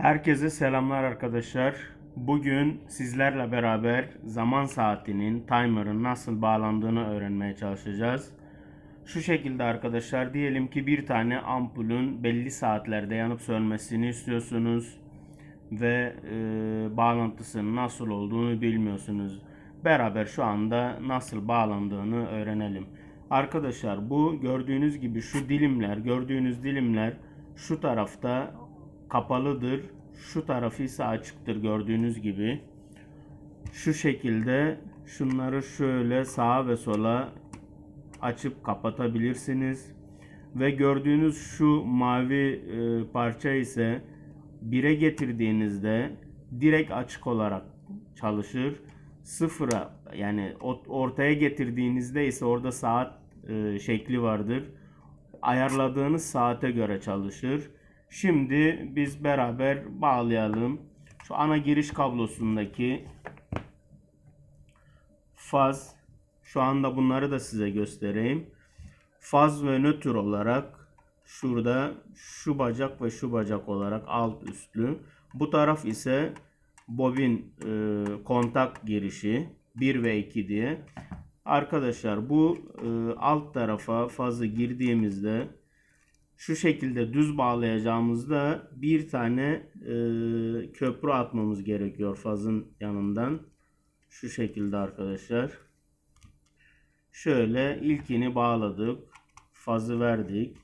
Herkese selamlar arkadaşlar. Bugün sizlerle beraber zaman saatinin, timer'ın nasıl bağlandığını öğrenmeye çalışacağız. Şu şekilde arkadaşlar diyelim ki bir tane ampulün belli saatlerde yanıp sönmesini istiyorsunuz ve e, bağlantısının nasıl olduğunu bilmiyorsunuz. Beraber şu anda nasıl bağlandığını öğrenelim. Arkadaşlar bu gördüğünüz gibi şu dilimler, gördüğünüz dilimler şu tarafta kapalıdır. Şu tarafı ise açıktır gördüğünüz gibi. Şu şekilde şunları şöyle sağa ve sola açıp kapatabilirsiniz. Ve gördüğünüz şu mavi e, parça ise 1'e getirdiğinizde direkt açık olarak çalışır. Sıfıra yani ortaya getirdiğinizde ise orada saat e, şekli vardır. Ayarladığınız saate göre çalışır. Şimdi biz beraber bağlayalım. Şu ana giriş kablosundaki faz şu anda bunları da size göstereyim. Faz ve nötr olarak şurada şu bacak ve şu bacak olarak alt üstlü. Bu taraf ise bobin e, kontak girişi 1 ve 2 diye. Arkadaşlar bu e, alt tarafa fazı girdiğimizde şu şekilde düz bağlayacağımızda bir tane e, köprü atmamız gerekiyor fazın yanından. Şu şekilde arkadaşlar. Şöyle ilkini bağladık. Fazı verdik.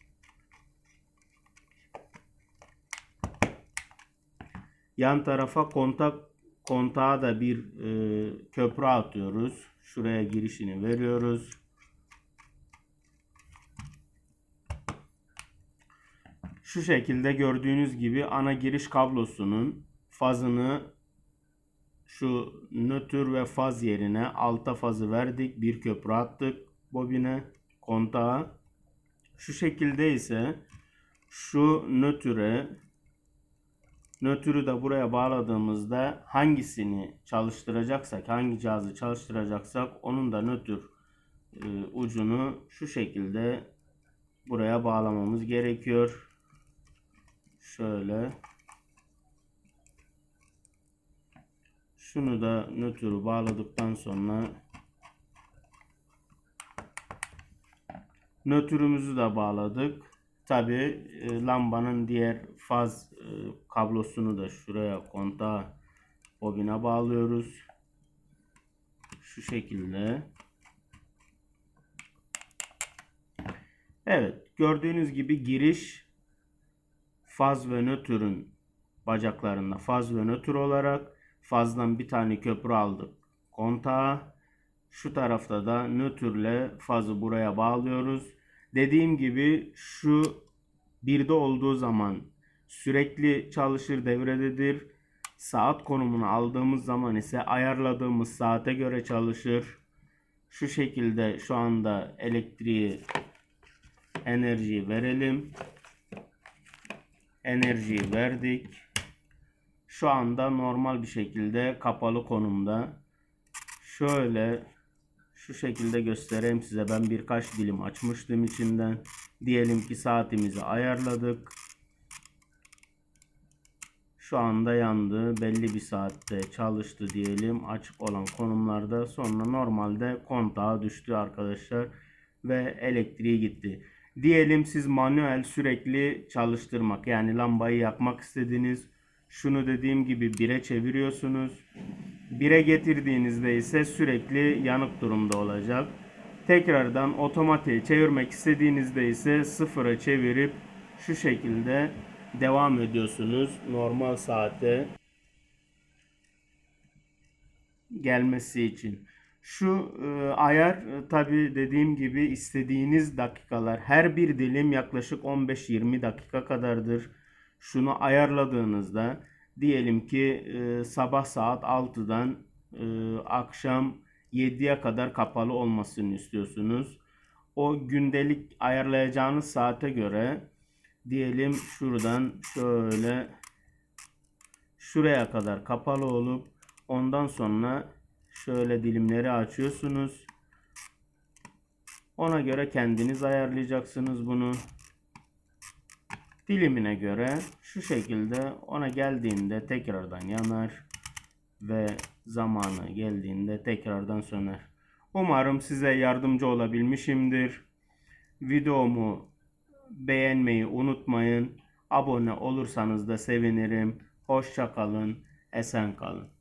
Yan tarafa kontak kontağa da bir e, köprü atıyoruz. Şuraya girişini veriyoruz. Şu şekilde gördüğünüz gibi ana giriş kablosunun fazını şu nötr ve faz yerine alta fazı verdik. Bir köprü attık bobine, kontağa. Şu şekilde ise şu nötre nötrü de buraya bağladığımızda hangisini çalıştıracaksak, hangi cihazı çalıştıracaksak onun da nötr e, ucunu şu şekilde buraya bağlamamız gerekiyor. Şöyle. Şunu da nötrü bağladıktan sonra nötrümüzü de bağladık. Tabi lambanın diğer faz e, kablosunu da şuraya kontağa bobine bağlıyoruz. Şu şekilde. Evet gördüğünüz gibi giriş faz ve nötrün bacaklarında faz ve nötr olarak fazdan bir tane köprü aldık kontağa. Şu tarafta da nötrle fazı buraya bağlıyoruz. Dediğim gibi şu birde olduğu zaman sürekli çalışır devrededir. Saat konumunu aldığımız zaman ise ayarladığımız saate göre çalışır. Şu şekilde şu anda elektriği enerjiyi verelim. Enerjiyi verdik. Şu anda normal bir şekilde kapalı konumda. Şöyle şu şekilde göstereyim size. Ben birkaç dilim açmıştım içinden. Diyelim ki saatimizi ayarladık. Şu anda yandı. Belli bir saatte çalıştı diyelim. Açık olan konumlarda. Sonra normalde kontağa düştü arkadaşlar. Ve elektriği gitti. Diyelim siz manuel sürekli çalıştırmak yani lambayı yakmak istediniz. Şunu dediğim gibi 1'e çeviriyorsunuz. 1'e getirdiğinizde ise sürekli yanık durumda olacak. Tekrardan otomatiğe çevirmek istediğinizde ise sıfıra çevirip şu şekilde devam ediyorsunuz normal saate gelmesi için. Şu e, ayar e, tabi dediğim gibi istediğiniz dakikalar her bir dilim yaklaşık 15-20 dakika kadardır. Şunu ayarladığınızda diyelim ki e, sabah saat 6'dan e, akşam 7'ye kadar kapalı olmasını istiyorsunuz. O gündelik ayarlayacağınız saate göre diyelim şuradan şöyle şuraya kadar kapalı olup ondan sonra şöyle dilimleri açıyorsunuz. Ona göre kendiniz ayarlayacaksınız bunu. dilimine göre şu şekilde ona geldiğinde tekrardan yanar ve zamanı geldiğinde tekrardan söner. Umarım size yardımcı olabilmişimdir. Videomu beğenmeyi unutmayın. Abone olursanız da sevinirim. Hoşça kalın, esen kalın.